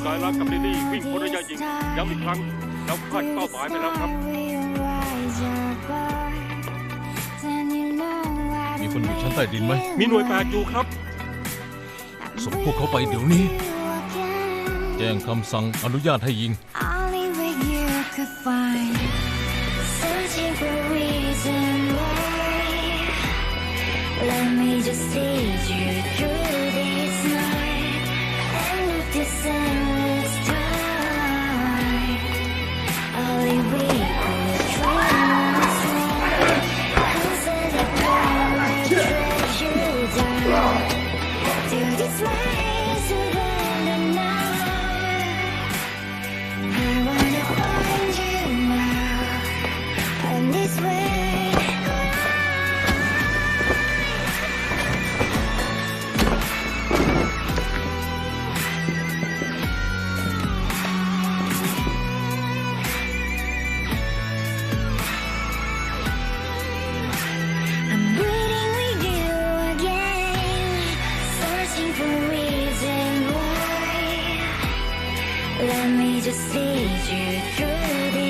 สกายลักกับลิลลี่วิ่งพ้นระยะยิงย้ำอีกครั้งเราพลาดเป้าหมายไปแล้วครับ มีคนอยู่ชั้นใต้ดินไหม มีหน่วยแปดอยู่ครับ ส่งพวกเขาไปเดี๋ยวนี้ แจ้งคำสั่งอนุญาตให้ยิง Only way you could find Let me just lead you through this